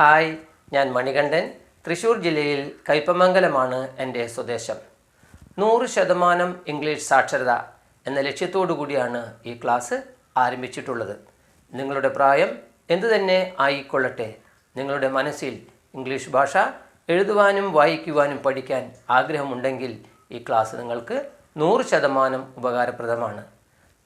Hi ഞാൻ മണികണ്ഠൻ. തൃശ്ശൂർ ജില്ലയിൽ കൈപ്പമംഗലമാണ് എന്റെ സ്വദേശം. നൂറ് ശതമാനം ഇംഗ്ലീഷ് സാക്ഷരത എന്ന ലക്ഷ്യത്തോടു കൂടിയാണ് ഈ ക്ലാസ് ആരംഭിച്ചിട്ടുള്ളത്. നിങ്ങളുടെ പ്രായം എന്തു തന്നെ ആയിക്കൊള്ളട്ടെ നിങ്ങളുടെ മനസ്സിൽ ഇംഗ്ലീഷ് ഭാഷ എഴുതുവാനും വായിക്കുവാനും പഠിക്കാൻ ആഗ്രഹമുണ്ടെങ്കിൽ ഈ ക്ലാസ് നിങ്ങൾക്ക് നൂറ് ശതമാനം ഉപകാരപ്രദമാണ്.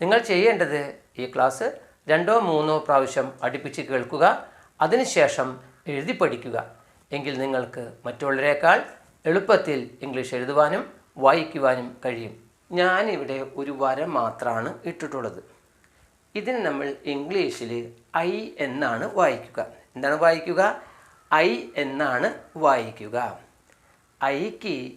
നിങ്ങൾ ചെയ്യേണ്ടത് ഈ ക്ലാസ് രണ്ടോ മൂന്നോ പ്രാവശ്യം അടുപ്പിച്ച് കേൾക്കുക. അതിനുശേഷം എഴുതി പഠിക്കുക. എങ്കിൽ നിങ്ങൾക്ക് മറ്റുള്ളവരെക്കാൾ എളുപ്പത്തിൽ ഇംഗ്ലീഷ് എഴുതുവാനും വായിക്കുവാനും കഴിയും. ഞാനിവിടെ ഒരു വര മാത്രമാണ് ഇട്ടിട്ടുള്ളത്. ഇതിന് നമ്മൾ ഇംഗ്ലീഷിൽ ഐ എന്നാണ് വായിക്കുക. എന്താണ് വായിക്കുക? ഐ എന്നാണ് വായിക്കുക. ഐക്ക്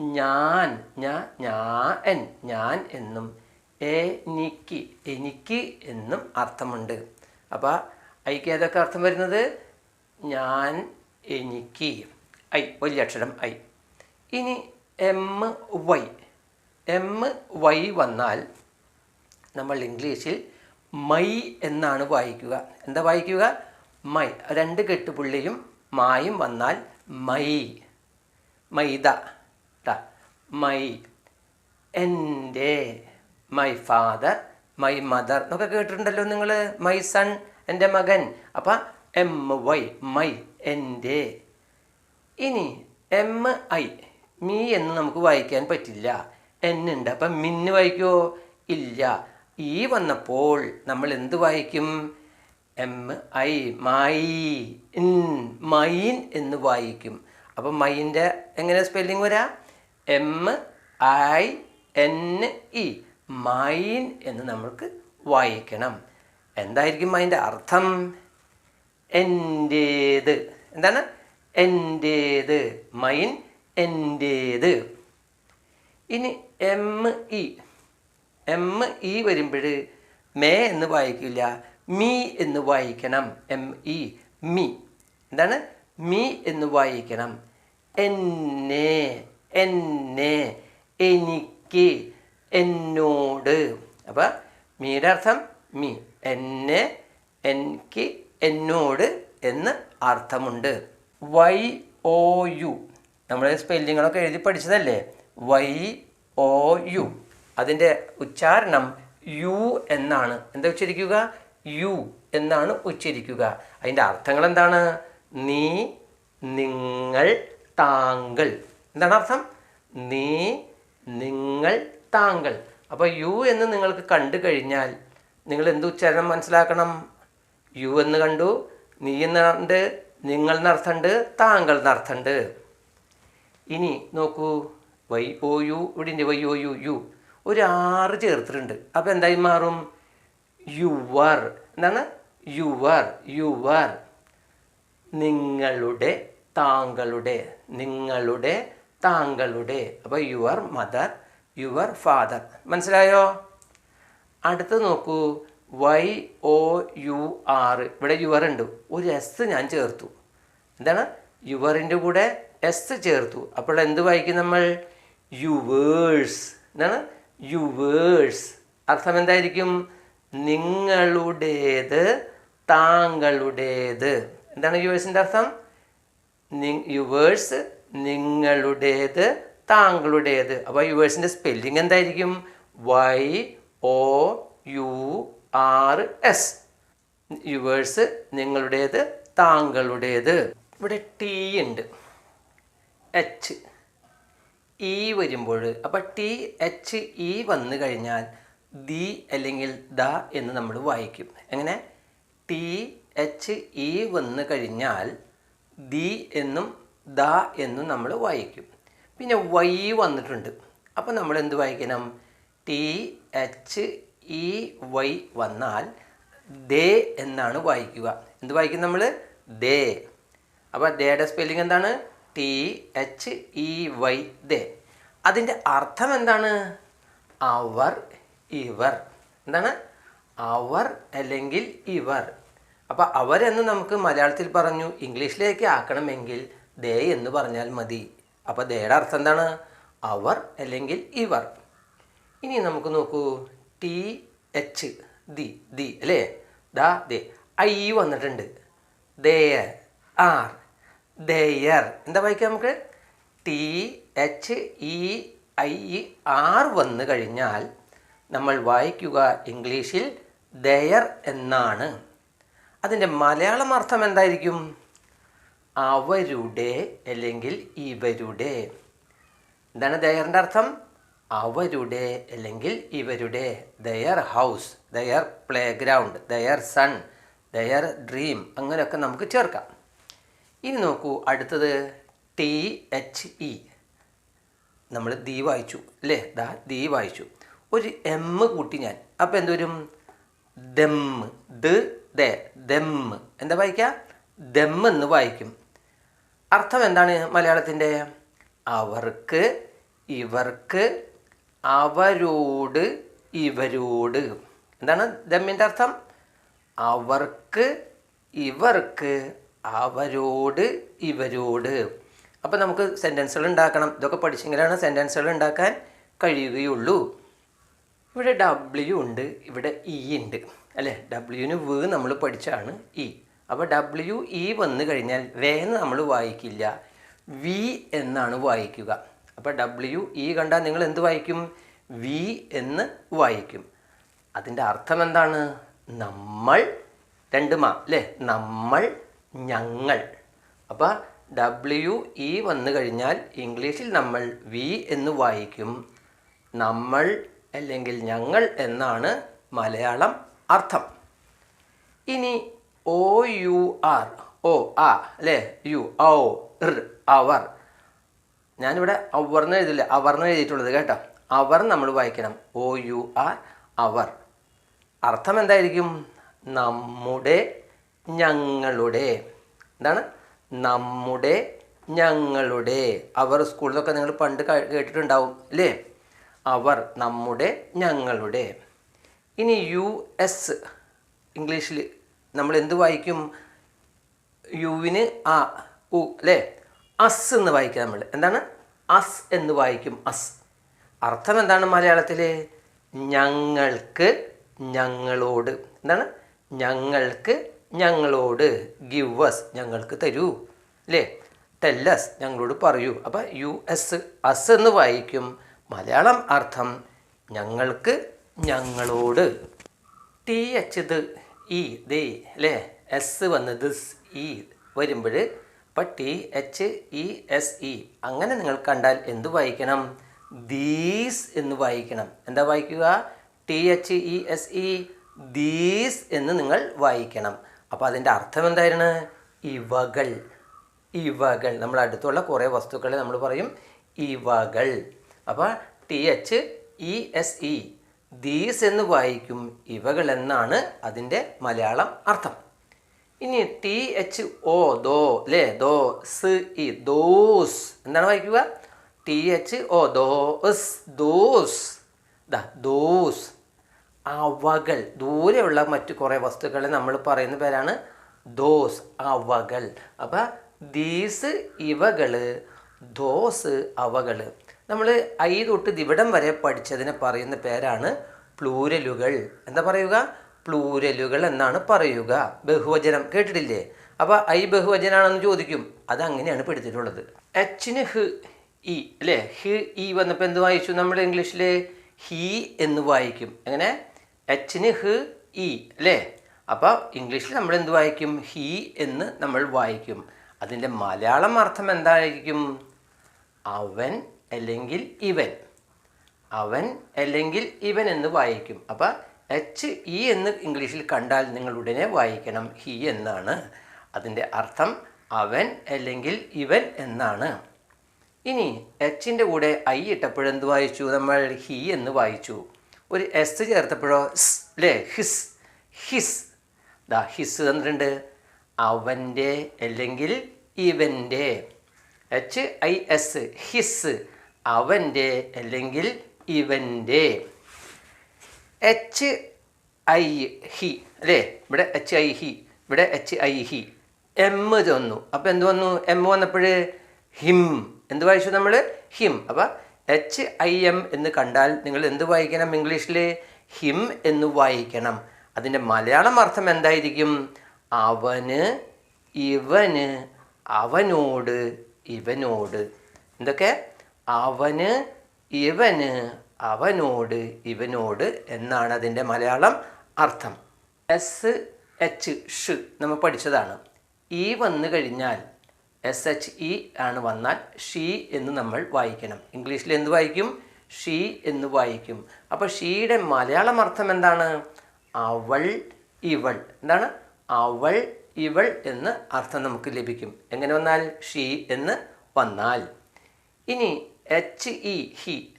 ഞാൻ ഞാൻ ഞാൻ ഞാൻ എന്നും എനിക്ക് എനിക്ക് എന്നും അർത്ഥമുണ്ട്. അപ്പോൾ ഐക്ക് ഏതൊക്കെ അർത്ഥം വരുന്നത്? ഞാൻ എനിക്ക് ഐ വലിയ അക്ഷരം ഐ. ഇനി എം വൈ എം വൈ വന്നാൽ നമ്മൾ ഇംഗ്ലീഷിൽ മൈ എന്നാണ് വായിക്കുക. എന്താ വായിക്കുക? മൈ. രണ്ട് കെട്ടുപുള്ളിയും മായും വന്നാൽ മൈ. മൈദ മൈ. എന്റെ. My father. My mother. എന്നൊക്കെ കേട്ടിട്ടുണ്ടല്ലോ നിങ്ങൾ മൈ സൺ. എന്റെ മകൻ. അപ്പം എം വൈ മൈ എന്റെ. ഇനി എം ഐ മീ എന്ന് നമുക്ക് വായിക്കാൻ പറ്റില്ല. എന്നുണ്ട് അപ്പം മിന്ന് വായിക്കുമോ ഇല്ല. ഈ വന്നപ്പോൾ നമ്മൾ എന്ത് വായിക്കും? M I my in mine എന്ന് വായിക്കും. അപ്പം മൈന്റെ എങ്ങനെ സ്പെല്ലിംഗ് വരാ? M I N E mine എന്ന് നമ്മൾക്ക് വായിക്കണം. എന്തായിരിക്കും അതിന്റെ അർത്ഥം? എന്റേത് എന്താണ്? എന്റേത് മൈൻ എന്റേത് ഇനി എം ഇ എം ഇ വരുമ്പോൾ മേ എന്ന് വായിക്കില്ല. മീ എന്ന് വായിക്കണം. M E me. എന്താണ്? മീ എന്ന് വായിക്കണം. എന്നെ. എന്നെ. എനിക്ക്. എന്നോട്. അപ്പം മീയുടെ അർത്ഥം മീ. എന്നെ എനിക്ക് എന്നോട് എന്ന് അർത്ഥമുണ്ട്. Y O U. നമ്മൾ സ്പെല്ലിങ്ങളൊക്കെ എഴുതി പഠിച്ചതല്ലേ? Y O U. അതിന്റെ ഉച്ചാരണം യു എന്നാണ്. എന്താ ഉച്ചരിക്കുക? യു എന്നാണ് ഉച്ചരിക്കുക. അതിന്റെ അർത്ഥങ്ങൾ എന്താണ് നീ നിങ്ങൾ താങ്കൾ. എന്താണ് അർത്ഥം? നീ നിങ്ങൾ താങ്കൾ. അപ്പോൾ യു എന്ന് നിങ്ങൾക്ക് കണ്ടു കഴിഞ്ഞാൽ നിങ്ങൾ എന്ത് ഉച്ചാരണം മനസ്സിലാക്കണം? യു എന്ന് കണ്ടു നീ എന്നുണ്ട് നിങ്ങൾ എന്നർത്ഥമുണ്ട് താങ്കൾ എന്നർത്ഥമുണ്ട് ഇനി നോക്കൂ വൈ ഒ യു ഇവിടെ വൈ ഒ യു യു. ഒരു ആറ് ചേർത്തിട്ടുണ്ട്. അപ്പോൾ എന്തായി മാറും? യുവർ. എന്താണ്? Your your. നിങ്ങളുടെ താങ്കളുടെ നിങ്ങളുടെ താങ്കളുടെ. അപ്പോൾ യുവർ മദർ യുവർ ഫാദർ. മനസ്സിലായോ? അടുത്ത് നോക്കൂ വൈ ഒ യു ആർ. ഇവിടെ യുവർ ഉണ്ട്. ഒരു എസ് ഞാൻ ചേർത്തു. എന്താണ്? യുവറിന്റെ കൂടെ എസ് ചേർത്തു. അപ്പോൾ എന്ത് വായിക്കും നമ്മൾ? യുവേഴ്സ്. എന്താണ്? യുവേഴ്സ്. അർത്ഥം എന്തായിരിക്കും? നിങ്ങളുടേത് താങ്കളുടേത്. എന്താണ് യുവേഴ്സിന്റെ അർത്ഥം? യുവേഴ്സ് നിങ്ങളുടേത് താങ്കളുടേത്. അപ്പോൾ യുവേഴ്സിന്റെ സ്പെല്ലിംഗ് എന്തായിരിക്കും? Y O U R S yours നിങ്ങളുടേത് താങ്കളുടേത്. ഇവിടെ ടി ഉണ്ട്. എച്ച് ഇ വരുമ്പോൾ അപ്പോൾ ടി എച്ച് ഇ വന്നു കഴിഞ്ഞാൽ ദി അല്ലെങ്കിൽ ദ എന്ന് നമ്മൾ വായിക്കും. എങ്ങനെ? ടി എച്ച് ഇ വന്നു കഴിഞ്ഞാൽ ദി എന്നും ദ എന്നും നമ്മൾ വായിക്കും. പിന്നെ വൈ വന്നിട്ടുണ്ട്. അപ്പോൾ നമ്മൾ എന്ത് വായിക്കണം? ടി എച്ച് ഇ വൈ വന്നാൽ ദേ എന്നാണ് വായിക്കുക. എന്ത് വായിക്കും നമ്മൾ ദേ. അപ്പോൾ ദേയുടെ സ്പെല്ലിംഗ് എന്താണ്? T H E Y they. അതിന്റെ അർത്ഥം എന്താണ്? അവർ ഇവർ. എന്താണ്? അവർ അല്ലെങ്കിൽ ഇവർ. അപ്പോൾ അവരെന്ന് നമുക്ക് മലയാളത്തിൽ പറഞ്ഞു ഇംഗ്ലീഷിലേക്ക് ആക്കണമെങ്കിൽ ദേ എന്ന് പറഞ്ഞാൽ മതി. അപ്പോൾ ദേയുടെ അർത്ഥം എന്താണ്? അവർ അല്ലെങ്കിൽ ഇവർ. ഇനി നമുക്ക് നോക്കൂ. ടി എച്ച് ദി ദി അല്ലേ? ദാ ദേ. ഐ വന്നിട്ടുണ്ട്. ദയർ ആർ ദയർ എന്താ വായിക്കുക നമുക്ക്? T H E I R വന്നു കഴിഞ്ഞാൽ നമ്മൾ വായിക്കുക ഇംഗ്ലീഷിൽ ദയർ എന്നാണ്. അതിന്റെ മലയാളം അർത്ഥം എന്തായിരിക്കും? അവരുടെ അല്ലെങ്കിൽ ഇവരുടെ. എന്താണ് ദയറിന്റെ അർത്ഥം? അവരുടെ അല്ലെങ്കിൽ ഇവരുടെ their house their play ground their son their dream അങ്ങനെയൊക്കെ നമുക്ക് ചേർക്കാം. ഇനി നോക്കൂ അടുത്തത് ടി എച്ച് ഇ നമ്മൾ ദീ വായിച്ചു അല്ലേ? ദാ ദീ വായിച്ചു. ഒരു എം കൂട്ടി ഞാൻ. അപ്പോൾ എന്തുവരും ദം ദ് ദ ദം. എന്താ വായിക്കുക ദം എന്ന് വായിക്കും. അർത്ഥം എന്താണ് മലയാളത്തിന്റെ? അവർക്ക് ഇവർക്ക് അവരോട് ഇവരോട്. എന്താണ് ദമ്മിന്റെ അർത്ഥം? അവർക്ക് ഇവർക്ക് അവരോട് ഇവരോട്. അപ്പോൾ നമുക്ക് സെന്റൻസുകൾ ഉണ്ടാക്കണം. ഇതൊക്കെ പഠിച്ചെങ്കിലാണ് സെന്റൻസുകൾ ഉണ്ടാക്കാൻ കഴിയുകയുള്ളൂ. ഇവിടെ ഡബ്ല്യു ഉണ്ട് ഇവിടെ ഇ ഉണ്ട്. അല്ലേ? ഡബ്ല്യുവിന് വ് നമ്മൾ പഠിച്ചാണ് ഇ അപ്പോൾ ഡബ്ല്യു ഇ വന്നു കഴിഞ്ഞാൽ വേന്ന് നമ്മൾ വായിക്കില്ല. വി എന്നാണ് വായിക്കുക. അപ്പോൾ ഡബ്ല്യു ഇ കണ്ടാൽ നിങ്ങൾ എന്ത് വായിക്കും? വി എന്ന് വായിക്കും. അതിന്റെ അർത്ഥം എന്താണ്? നമ്മൾ രണ്ട് മാ അല്ലേ നമ്മൾ ഞങ്ങൾ. അപ്പോൾ ഡബ്ല്യു ഇ വന്നു കഴിഞ്ഞാൽ ഇംഗ്ലീഷിൽ നമ്മൾ വി എന്ന് വായിക്കും. നമ്മൾ അല്ലെങ്കിൽ ഞങ്ങൾ എന്നാണ് മലയാളം അർത്ഥം. ഇനി ഒ യു ആർ ഓ ആ അല്ലേ യു ഔ അവർ. ഞാനിവിടെ അവർന്ന് എഴുതില്ല അവർന്ന് എഴുതിയിട്ടുള്ളത് കേട്ടോ. അവർ നമ്മൾ വായിക്കണം. O U R our. അർത്ഥം എന്തായിരിക്കും? നമ്മുടെ ഞങ്ങളുടെ. എന്താണ്? നമ്മുടെ ഞങ്ങളുടെ. അവർ സ്കൂളിലൊക്കെ നിങ്ങൾ പണ്ട് കേട്ടിട്ടുണ്ടാവും അല്ലേ അവർ നമ്മുടെ ഞങ്ങളുടെ. ഇനി യു എസ് ഇംഗ്ലീഷിൽ നമ്മൾ എന്ത് വായിക്കും? യുവിന് ആ ഉ അല്ലേ അസ് എന്ന് വായിക്കാം നമ്മൾ. എന്താണ്? അസ് എന്ന് വായിക്കും അസ്. അർത്ഥം എന്താണ് മലയാളത്തിൽ ഞങ്ങൾക്ക് ഞങ്ങളോട്. എന്താണ്? ഞങ്ങൾക്ക് ഞങ്ങളോട്. ഗിവ് അസ് ഞങ്ങൾക്ക് തരൂ. അല്ലേ ടെല്ലസ് ഞങ്ങളോട് പറയൂ. അപ്പോൾ യു എസ് അസ് എന്ന് വായിക്കും. മലയാളം അർത്ഥം ഞങ്ങൾക്ക് ഞങ്ങളോട്. T H the E they അല്ലേ എസ് വന്ന് ദിസ് ഇ വരുമ്പോൾ അപ്പം T H E S E അങ്ങനെ നിങ്ങൾ കണ്ടാൽ എന്ത് വായിക്കണം? ദീസ് എന്ന് വായിക്കണം. എന്താ വായിക്കുക? T H E S E these എന്ന് നിങ്ങൾ വായിക്കണം. അപ്പോൾ അതിന്റെ അർത്ഥം എന്തായിരുന്നു? ഇവകൾ. ഇവകൾ. നമ്മൾ അടുത്തുള്ള കുറേ വസ്തുക്കളെ നമ്മൾ പറയും ഇവകൾ. അപ്പോൾ T H E S E these എന്ന് വായിക്കും ഇവകൾ എന്നാണ് അതിന്റെ മലയാളം അർത്ഥം. ഇനി ടി എച്ച് ഒ ദോ അല്ലേ ദോ സ് ഇ ദോസ്. എന്താണ് വായിക്കുക? T H O those those. The those. അവകൾ ദൂരെയുള്ള മറ്റു കുറേ വസ്തുക്കളെ നമ്മൾ പറയുന്ന പേരാണ് ദോസ് അവകൾ അപ്പം ദീസ് ഇവകൾ ദോസ് അവകൾ നമ്മൾ ഐ തൊട്ട് ദിവിടം വരെ പഠിച്ചതിനെ പറയുന്ന പേരാണ് പ്ലൂരലുകൾ. എന്താ പറയുക? പ്ലൂരലുകൾ എന്നാണ് പറയുക. ബഹുവചനം കേട്ടിട്ടില്ലേ? അപ്പോൾ ഐ ബഹുവചനാണെന്ന് ചോദിക്കും. അത് അങ്ങനെയാണ് പഠിച്ചിട്ടുള്ളത് എച്ചിന് ഹ് ഇ അല്ലേ? ഹ് ഇ വന്നപ്പോൾ എന്ത് വായിച്ചു നമ്മൾ ഇംഗ്ലീഷിൽ ഹി എന്ന് വായിക്കും. അങ്ങനെ എച്ചിന് ഹ് ഇ അല്ലേ? അപ്പോൾ ഇംഗ്ലീഷിൽ നമ്മൾ എന്ത് വായിക്കും? ഹി എന്ന് നമ്മൾ വായിക്കും. അതിന്റെ മലയാളം അർത്ഥം എന്തായിരിക്കും? അവൻ അല്ലെങ്കിൽ ഇവൻ. അവൻ അല്ലെങ്കിൽ ഇവൻ എന്ന് വായിക്കും. അപ്പം എച്ച് ഇ എന്ന് ഇംഗ്ലീഷിൽ കണ്ടാൽ നിങ്ങൾ ഉടനെ വായിക്കണം. ഹി എന്നാണ്. അതിന്റെ അർത്ഥം അവൻ അല്ലെങ്കിൽ ഇവൻ എന്നാണ്. ഇനി എച്ചിന്റെ കൂടെ ഐ ഇട്ടപ്പോഴെന്ത് വായിച്ചു നമ്മൾ? ഹി എന്ന് വായിച്ചു. ഒരു എസ് ചേർത്തപ്പോഴോ? സ് അല്ലേ ഹിസ് ഹിസ് ദാ ഹിസ് തന്നിട്ടുണ്ട്. അവന്റെ അല്ലെങ്കിൽ ഇവന്റെ. എച്ച് ഐ എസ് ഹിസ് അവന്റെ അല്ലെങ്കിൽ ഇവന്റെ. എച്ച് ഐ ഹി അല്ലേ? ഇവിടെ എച്ച് ഐ ഹി ഇവിടെ എച്ച് ഐ ഹി എം തന്നു. അപ്പോൾ എന്ത് വന്നു? എം വന്നപ്പോൾ ഹിം. എന്ത് വായിച്ചു നമ്മൾ ഹിം. അപ്പോൾ എച്ച് ഐ എം എന്ന് കണ്ടാൽ നിങ്ങൾ എന്ത് വായിക്കണം ഇംഗ്ലീഷിൽ? ഹിം എന്ന് വായിക്കണം. അതിന്റെ മലയാളം അർത്ഥം എന്തായിരിക്കും? അവന് ഇവന് അവനോട് ഇവനോട്. എന്തൊക്കെ? അവന് ഇവന് അവനോട് ഇവനോട് എന്നാണ് അതിന്റെ മലയാളം അർത്ഥം. എസ് എച്ച് ഷ് നമ്മൾ പഠിച്ചതാണ്. ഈ വന്നു കഴിഞ്ഞാൽ എസ് എച്ച് ഇ ആണ് വന്നാൽ ഷീ എന്ന് നമ്മൾ വായിക്കണം. ഇംഗ്ലീഷിൽ എന്ത് വായിക്കും? ഷീ എന്ന് വായിക്കും. അപ്പോൾ ഷീയുടെ മലയാളം അർത്ഥം എന്താണ്? അവൾ ഇവൾ. എന്താണ്? അവൾ ഇവൾ എന്ന് അർത്ഥം നമുക്ക് ലഭിക്കും. എങ്ങനെ വന്നാൽ? ഷീ എന്ന് വന്നാൽ. ഇനി എച്ച് ഇ ഹി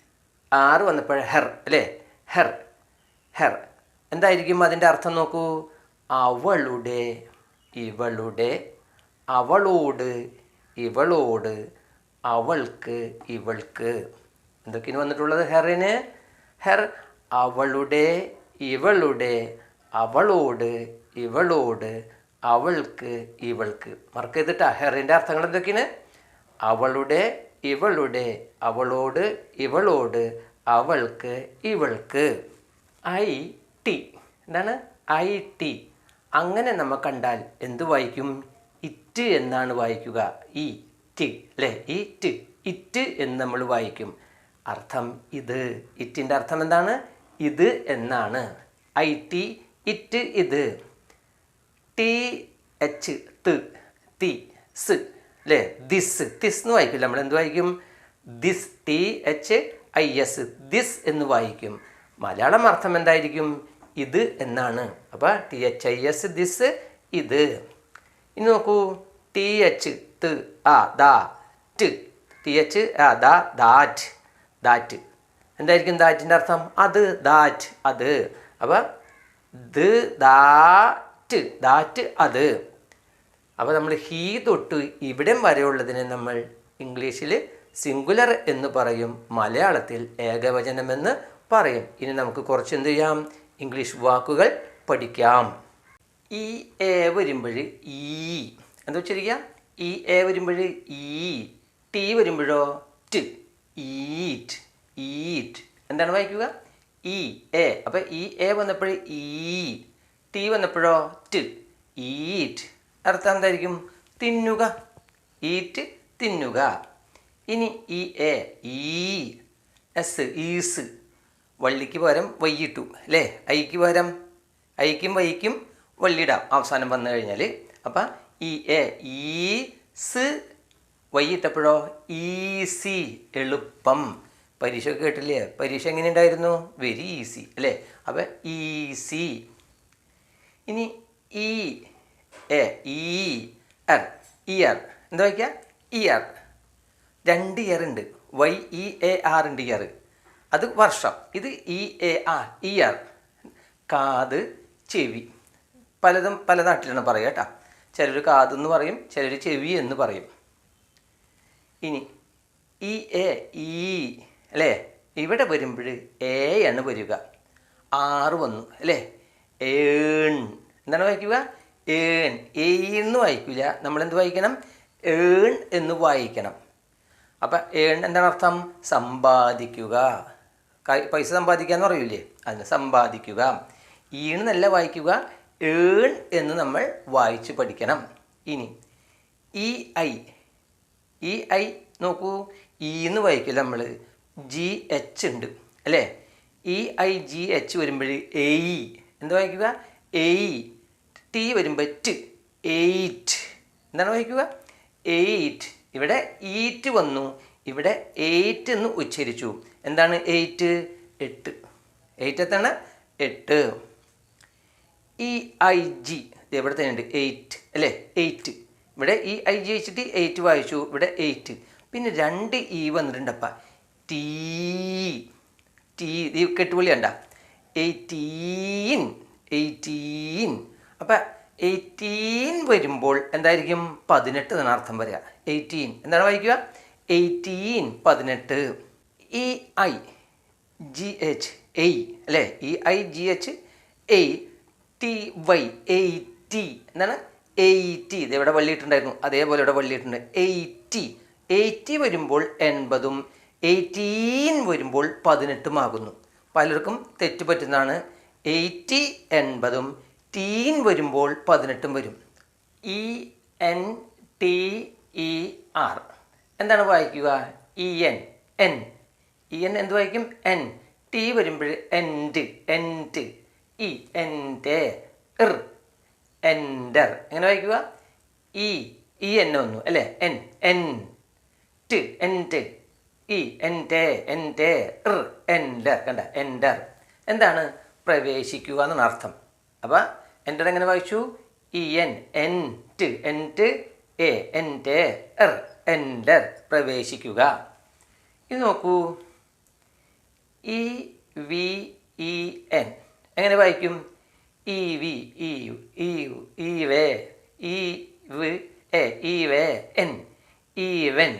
ആറ് വന്നപ്പോൾ ഹെർ അല്ലേ? Her her. എന്തായിരിക്കും അതിന്റെ അർത്ഥം നോക്കൂ? അവളുടെ ഇവളുടെ അവളോട് ഇവളോട് അവൾക്ക് ഇവൾക്ക്. എന്തൊക്കെയാണ് വന്നിട്ടുള്ളത് ഹെറിന്? ഹെർ അവളുടെ ഇവളുടെ അവളോട് ഇവളോട് അവൾക്ക് ഇവൾക്ക്. മറക്കരുതിട്ടാ ഹെറിന്റെ അർത്ഥങ്ങൾ എന്തൊക്കെയാണ്? അവളുടെ ഇവളുടെ അവളോട് ഇവളോട് അവൾക്ക് ഇവൾക്ക്. I T. എന്താണ്? I T. അങ്ങനെ നമ്മൾ കണ്ടാൽ എന്ത് വായിക്കും? ഇറ്റ് എന്നാണ് വായിക്കുക. ഈ ടി അല്ലേ ഈ ടി ഇറ്റ് എന്ന് നമ്മൾ വായിക്കും. അർത്ഥം ഇത്. ഇറ്റിന്റെ അർത്ഥം എന്താണ്? ഇത് എന്നാണ്. ഐ ടി ഇറ്റ് ഇത്. T H this. അല്ലേ? ദിസ് തിസ് എന്ന് വായിക്കില്ല നമ്മൾ എന്ത് വായിക്കും? This T H I S this എന്ന് വായിക്കും. മലയാളം അർത്ഥം എന്തായിരിക്കും? ഇത് എന്നാണ്. അപ്പോൾ T H I S this ഇത്. ഇനി നോക്കൂ. ടി എച്ച് ത് ആ ദാ ട് ടി എച്ച് ആ ദാ ദാറ്റ്. ദാറ്റ്. എന്തായിരിക്കും ദാറ്റിന്റെ അർത്ഥം? അത് ദാറ്റ് അത്. അപ്പോൾ ദാറ്റ് ദാറ്റ് അത്. അപ്പോൾ നമ്മൾ ഹീ തൊട്ട് ഇവിടം വരെയുള്ളതിനെ നമ്മൾ ഇംഗ്ലീഷിൽ സിംഗുലർ എന്ന് പറയും. മലയാളത്തിൽ ഏകവചനമെന്ന് പറയും. ഇനി നമുക്ക് കുറച്ച് എന്ത് ചെയ്യാം? ഇംഗ്ലീഷ് വാക്കുകൾ പഠിക്കാം. ഈ എ വരുമ്പോൾ ഈ. എന്താ വെച്ചിരിക്കുക? ഈ എ വരുമ്പോൾ ഈ. ടി വരുമ്പോഴോ ട്. ഈറ്റ്. ഈറ്റ്. എന്താണ് വായിക്കുക? E A. അപ്പോൾ ഈ എ വന്നപ്പോൾ ഈ. ടി വന്നപ്പോഴോ ട്. ഈറ്റ്. അർത്ഥം എന്തായിരിക്കും? തിന്നുക. ഈറ്റ് തിന്നുക. ഇനി E A E S ease. വള്ളിക്ക് പകരം വൈകിട്ടു അല്ലേ? ഐക്ക് പകരം ഐക്കും വൈക്കും വള്ളിയിടാം. അവസാനം വന്നു കഴിഞ്ഞാൽ അപ്പം ഇ എ ഈ സ് വൈകിട്ടപ്പോഴോ ഈസി എളുപ്പം. പരീക്ഷ കേട്ടില്ലേ? പരീക്ഷ എങ്ങനെ ഉണ്ടായിരുന്നു? വെരി ഈസി അല്ലേ? അപ്പം സി ഇനി ഈ എ ഇ എർ ഇയർ എന്താ വയ്ക്കുക? ഇയർ രണ്ട് ഇയർ ഉണ്ട്. വൈ ഇ എ ആർ ഉണ്ട് ഇയർ. അത് വർഷം. ഇത് ഇ എ ആർ ഇയർ കാത് ചെവി. പലതും പല നാട്ടിലാണ് പറയുക കേട്ടോ. ചിലർ കാതെന്ന് പറയും ചിലർ ചെവി എന്ന് പറയും. ഇനി ഇ എ ഈ അല്ലേ? ഇവിടെ വരുമ്പോൾ എ ആണ് വരിക. ആറ് വന്നു അല്ലേ? ഏൺ. എന്താണ് വായിക്കുക? ഏൺ. എന്ന് വായിക്കില്ല നമ്മൾ എന്ത് വായിക്കണം? ഏൺ എന്ന് വായിക്കണം. അപ്പം ഏൺ എന്താണ് അർത്ഥം? സമ്പാദിക്കുക. പൈസ സമ്പാദിക്കുക എന്ന് പറയൂലേ? അതിന് സമ്പാദിക്കുക. ഈണ് നല്ല വായിക്കുക. ഏൺ എന്ന് നമ്മൾ വായിച്ച് പഠിക്കണം. ഇനി ഇ ഐ ഇ ഐ നോക്കൂ. ഇ വായിക്കില്ല നമ്മൾ ജി എച്ച് ഉണ്ട്. അല്ലേ? ഇ ഐ ജി എച്ച് വരുമ്പോൾ എയ് എന്ത് വായിക്കുക? എയ് ടി വരുമ്പോൾ ട് എയ്റ്റ് എന്താണ് വായിക്കുക? എയ്റ്റ് ഇവിടെ ഈറ്റ് വന്നു. ഇവിടെ എയ്റ്റ് എന്ന് ഉച്ചരിച്ചു. എന്താണ് എയ്റ്റ് എട്ട്. എയ്റ്റ് എത്താണ്? എട്ട്. ഇ ഐ ജി ഇത് എവിടെ തന്നെയുണ്ട് എയ്റ്റ് അല്ലേ? എയ്റ്റ് ഇവിടെ ഇ ഐ ജി വെച്ചിട്ട് എയ്റ്റ് വായിച്ചു. ഇവിടെ എയ്റ്റ് പിന്നെ രണ്ട് ഇ വന്നിട്ടുണ്ടപ്പ. ടീ ടീ ഇത് കെട്ടുപൊളി കണ്ട. എയ്റ്റീൻ എയ്റ്റീൻ അപ്പം എയ്റ്റീൻ വരുമ്പോൾ എന്തായിരിക്കും? പതിനെട്ട് എന്നാണ് അർത്ഥം വരിക എയ്റ്റീൻ എന്താണ് വായിക്കുക? എയ്റ്റീൻ പതിനെട്ട്. ഇ ഐ ജി എച്ച് എയ് അല്ലേ? ഇ ഐ ജി എച്ച് എയ് ടി വൈ എയ്റ്റി എന്താണ്? എയ്റ്റി ഇത് ഇവിടെ വള്ളിയിട്ടുണ്ടായിരുന്നു? അതേപോലെ ഇവിടെ വള്ളിയിട്ടുണ്ട്. എയ്റ്റി എയ്റ്റി വരുമ്പോൾ എൺപതും എയ്റ്റീൻ വരുമ്പോൾ പതിനെട്ടും ആകുന്നു. പലർക്കും തെറ്റ് പറ്റുന്നതാണ്. എയ്റ്റി എൺപതും ടീൻ വരുമ്പോൾ പതിനെട്ടും വരും. E N T E R എന്താണ് വായിക്കുക? E N N E N എന്ത് വായിക്കും? എൻ ടി വരുമ്പോൾ എൻഡ് എൻഡ് ഇ എന്റെ ഇർ എൻഡർ എങ്ങനെ വായിക്കുക? ഇ ഇ എൻ വന്നു അല്ലേ? എൻ എൻ ട് എൻഡ് ഇ എന്റെ എന്റെ ഇർ എൻഡർ കണ്ട എൻഡർ എന്താണ്? പ്രവേശിക്കുക എന്നാണ് അർത്ഥം. അപ്പം എന്റർ എങ്ങനെ വായിച്ചു? ഇ എൻ എൻ ട് എൻ ട് എ എൻ ടെ എർ എന്റർ പ്രവേശിക്കുക. ഇത് നോക്കൂ. E V E N. എങ്ങനെ വായിക്കും? E V E U E U E വേ ഇ വ് എ ഇ വേ എൻ ഈവൻ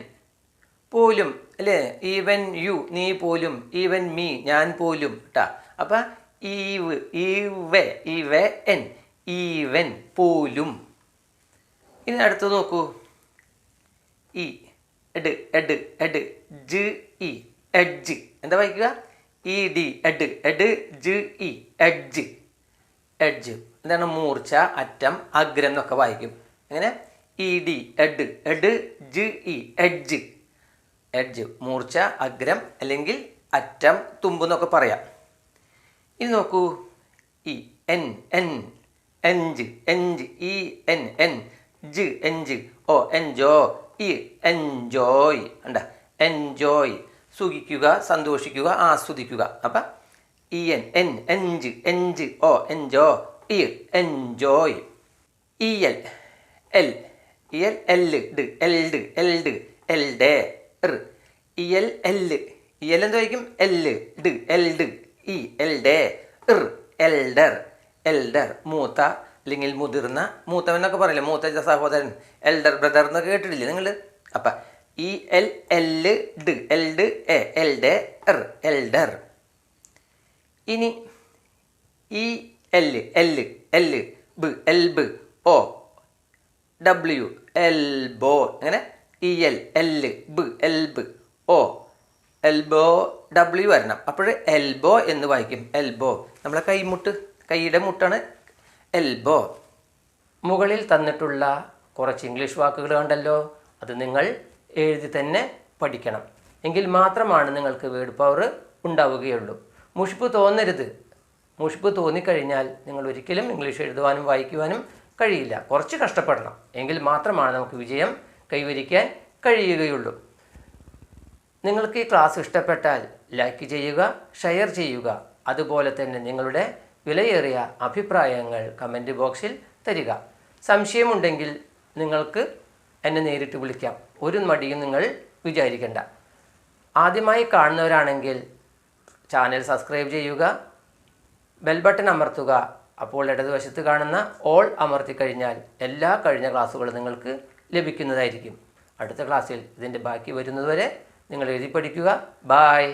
പോലും അല്ലേ? ഈവൻ യു നീ പോലും ഈവൻ മീ ഞാൻ പോലും കേട്ടാ അപ്പം ഈവ് ഈവെ ഈവെ എൻ ഈവൻ പോലും. ഇനി അടുത്ത് നോക്കൂ. ഇ എഡ് എഡ് എഡ് ജ് ഇ എഡ്ജ്. എന്താ വായിക്കുക? ഇ ഡി എഡ് എഡ് ജ് ഇ എഡ്ജ്. എഡ്ജ്. എന്താണ് മൂർച്ച അറ്റം അഗ്രം എന്നൊക്കെ വായിക്കും. അങ്ങനെ ഇ ഡി എഡ് എഡ് ജ് ഇ എഡ്ജ്. എഡ്ജ്. മൂർച്ച അഗ്രം അല്ലെങ്കിൽ അറ്റം തുമ്പ് എന്നൊക്കെ പറയാം. ഇനി നോക്കൂ. ഇ എൻ എൻ എഞ്ച് എഞ്ച് ഇ എൻ എൻ ജ് എഞ്ച് ഓ എൻജോ ഇ എൻജോയ് അണ്ട എൻജോയ് സുഖിക്കുക സന്തോഷിക്കുക ആസ്വദിക്കുക. അപ്പം ഇ എൻ എൻ എഞ്ച് എഞ്ച് O എൻജോ E enjoy E L L E L L ഡ് എൽ ഡ് എൽ ഡ് L day E L L E L എന്തായിരിക്കും എൽ ഡ് എൽ ഡ് ഇ എൽ ഡേ ഇർ എൽഡർ എൽഡർ മൂത്ത അല്ലെങ്കിൽ മുതിർന്ന മൂത്തവൻ എന്നൊക്കെ പറയില്ലേ മൂത്ത സഹോദരൻ എൽഡർ ബ്രദർ എന്നൊക്കെ കേട്ടിട്ടില്ലേ നിങ്ങൾ അപ്പം ഇ എൽ എൽ ഡ് എൽ ഡ് എ എൽ ഡേ ഇർ എൽഡർ. ഇനി ഇ എൽ എൽ എൽ ബ് എൽ ബ് ഒ ഡബ്ല്യു എൽബോ അങ്ങനെ ഇ എൽ എൽ ബ് എൽ ബ് ഒ എൽബോ ഡബ്ല്യു വരണം. അപ്പോൾ എൽബോ എന്ന് വായിക്കും. എൽബോ നമ്മളെ കൈമുട്ട് കൈയുടെ മുട്ടാണ് എൽബോ മുകളിൽ തന്നിട്ടുള്ള കുറച്ച് ഇംഗ്ലീഷ് വാക്കുകൾ കണ്ടല്ലോ. അത് നിങ്ങൾ എഴുതി തന്നെ പഠിക്കണം. എങ്കിൽ മാത്രമാണ് നിങ്ങൾക്ക് വേർഡ് പവർ ഉണ്ടാവുകയുള്ളൂ. മുഷിപ്പ് തോന്നരുത്. മുഷിപ്പ് തോന്നിക്കഴിഞ്ഞാൽ നിങ്ങൾ ഒരിക്കലും ഇംഗ്ലീഷ് എഴുതുവാനും വായിക്കുവാനും കഴിയില്ല. കുറച്ച് കഷ്ടപ്പെടണം. എങ്കിൽ മാത്രമാണ് നമുക്ക് വിജയം കൈവരിക്കാൻ കഴിയുകയുള്ളൂ. നിങ്ങൾക്ക് ഈ ക്ലാസ് ഇഷ്ടപ്പെട്ടാൽ ലൈക്ക് ചെയ്യുക ഷെയർ ചെയ്യുക. അതുപോലെ തന്നെ നിങ്ങളുടെ വിലയേറിയ അഭിപ്രായങ്ങൾ കമന്റ് ബോക്സിൽ തരിക. സംശയമുണ്ടെങ്കിൽ നിങ്ങൾക്ക് എന്നെ നേരിട്ട് വിളിക്കാം. ഒരു മടിയും നിങ്ങൾ വിചാരിക്കേണ്ട. ആദ്യമായി കാണുന്നവരാണെങ്കിൽ ചാനൽ സബ്സ്ക്രൈബ് ചെയ്യുക ബെൽ ബട്ടൺ അമർത്തുക. അപ്പോൾ ഇടതുവശത്ത് കാണുന്ന ഓൾ അമർത്തി കഴിഞ്ഞാൽ എല്ലാ കഴിഞ്ഞ ക്ലാസ്സുകളും നിങ്ങൾക്ക് ലഭിക്കുന്നതായിരിക്കും. അടുത്ത ക്ലാസ്സിൽ ഇതിന്റെ ബാക്കി വരുന്നതുവരെ നിങ്ങൾ എഴുതി പഠിക്കുക. ബായ്